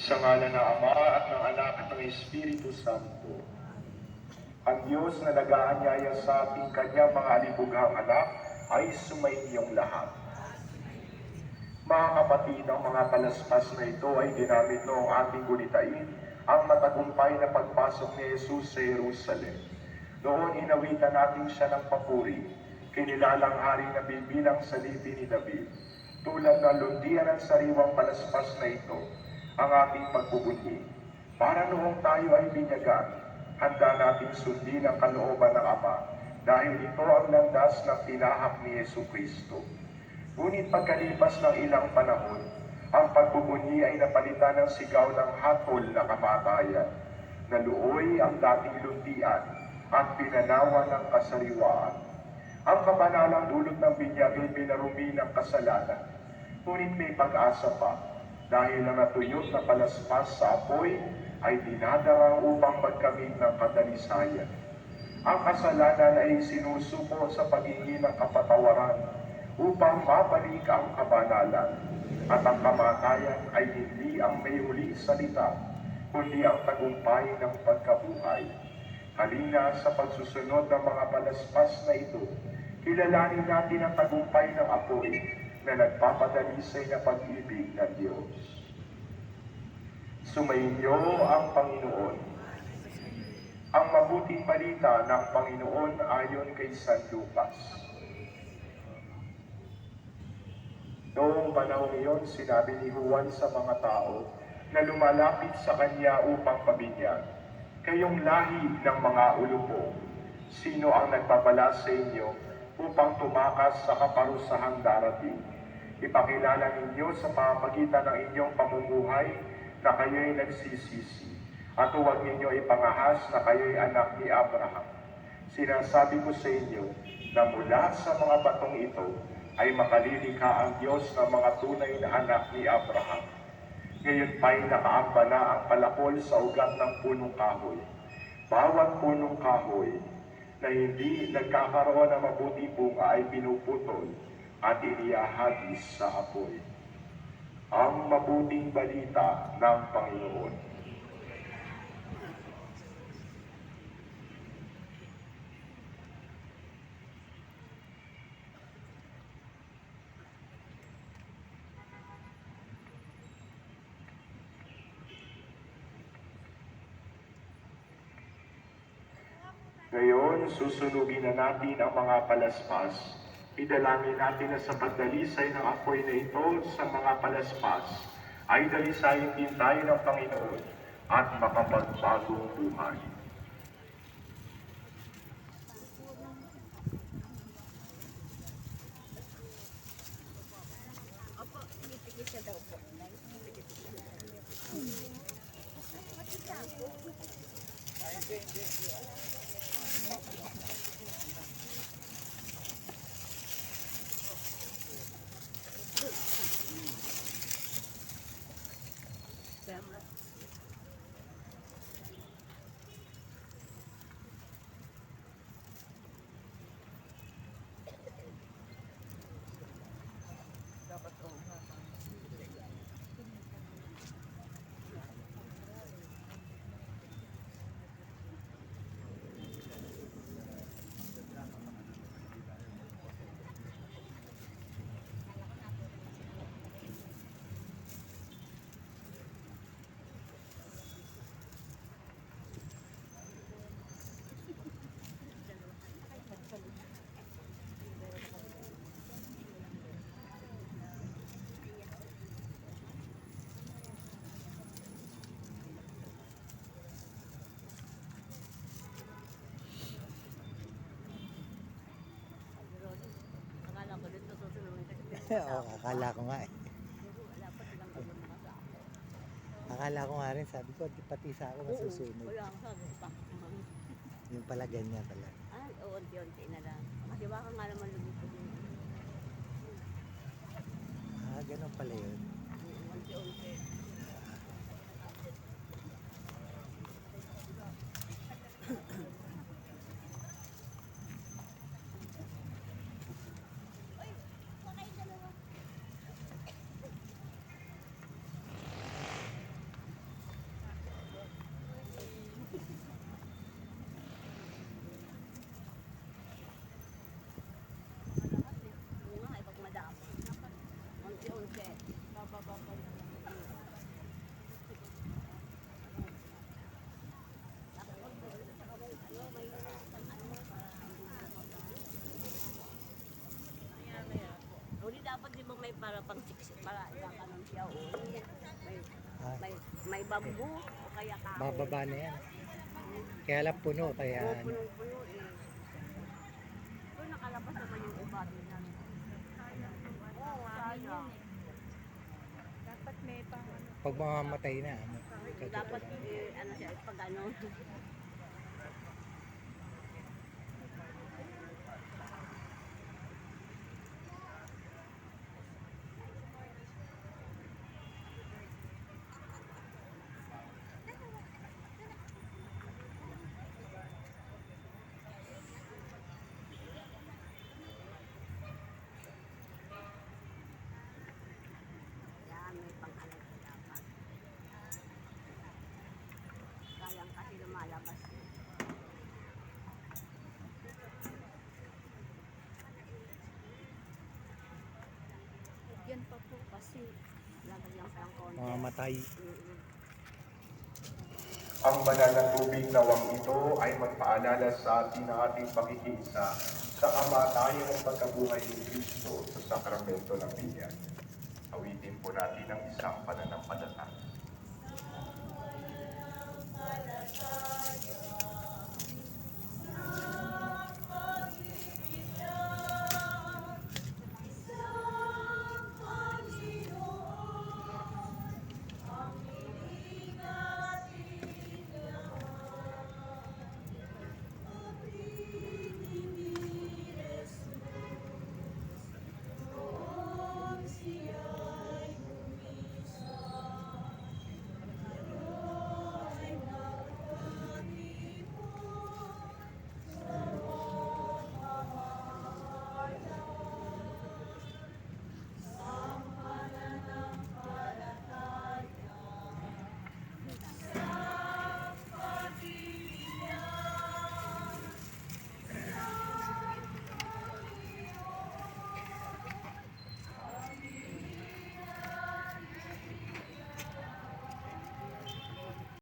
Sa ngalan ng Ama at ng Anak at ng Espiritu Santo. Ang Diyos na nag-aanyaya sa ating kanyang mga alibughang anak ay sumainyong lahat. Mga kapatid, ang mga palaspas na ito ay ginamit noong ating gunitain ang matagumpay na pagpasok ni Jesus sa Jerusalem. Noon inawitan natin siya ng papuri, kinilalang hari na bibilang sa lipi ni David. Tulad ng lundian ng sariwang palaspas na ito, ang ating pagbubunyi. Para noong tayo ay binyagan, handa nating sundin ang kalooban ng Ama dahil ito ang landas na tinahak ni Yesu Kristo. Ngunit pagkalipas ng ilang panahon, ang pagbubunyi ay napalitan ng sigaw ng hatol na kamatayan. Naluoy ang dating luntian at pinanawa ng kasariwaan. Ang kabanalang dulot ng binyag ay pinarumi ng kasalanan. Ngunit may pag-asa pa dahil ang natuyot na palaspas sa apoy ay dinadarang upang magkamit ng kadalisayan. Ang kasalanan ay sinusuko sa paghingi ng kapatawaran upang mabalik ang kabanalan at ang kamatayan ay hindi ang may huling salita, kundi ang tagumpay ng pagkabuhay. Halina sa pagsusunod ng mga palaspas na ito, kilalanin natin ang tagumpay ng apoy na nagpapadalisay na pag-ibig ng Diyos. Sumainyo ang Panginoon. Ang mabuting balita ng Panginoon ayon kay San Lucas. Noong panahon iyon, sinabi ni Juan sa mga tao na lumalapit sa kanya upang pabinyag, Kayong lahi ng mga ulupo, sino ang nagpapala sa inyo upang tumakas sa kaparusahang darating? Ipakilala ninyo sa pamagitan ng inyong pamumuhay na kayo'y nagsisisi at huwag ninyo ipangahas na kayo'y anak ni Abraham. Sinasabi ko sa inyo na mula sa mga batong ito ay makalilikha ang Diyos ng mga tunay na anak ni Abraham. Ngayon pa'y nakaamba na ang palakol sa ugat ng punong kahoy. Bawat punong kahoy na hindi nagkakaroon ng mabuti bunga ay pinuputol at iniyahagis sa apoy. Ang mabuting balita ng Panginoon. Ngayon, susunugin na natin ang mga palaspas. Idalangin natin na sa pagdalisay ng apoy na ito sa mga palaspas, ay dalisayin din tayo ng Panginoon at makapagbagong buhay. Akala ko dito susunod kasi Oo, akala ko nga eh. Akala ko nga rin, sabi ko, di pati sa ako masusunod. Wala akong sabi. Yung pala ganyan pala. ay, oo, unti-unti na lang. Kasi baka nga naman lumipad yun. Ah, ganun pala yun. Unti-unti. Para pang siksik, para ikakanon siya o may, Ah, may, may bambu o kaya kahoy. bababa na yan. Kaya lang puno, kaya Oo, ano. punong-puno eh. Doon nakalabas naman yung ubat nila. Oo, sayang. Dapat may pang. Pag mamamatay na, ano, Dapat eh, ano siya, pag ano. Yan pa po kasi. Lalagyan pa ng konti. Mamamatay. Mm-mm. Ang banal na tubig nawang ito ay magpaalala sa atin ng ating pakikiisa sa kamatayan at pagkabuhay ni Kristo sa sakramento ng binyan. Awitin po natin ang isang pananampalataya.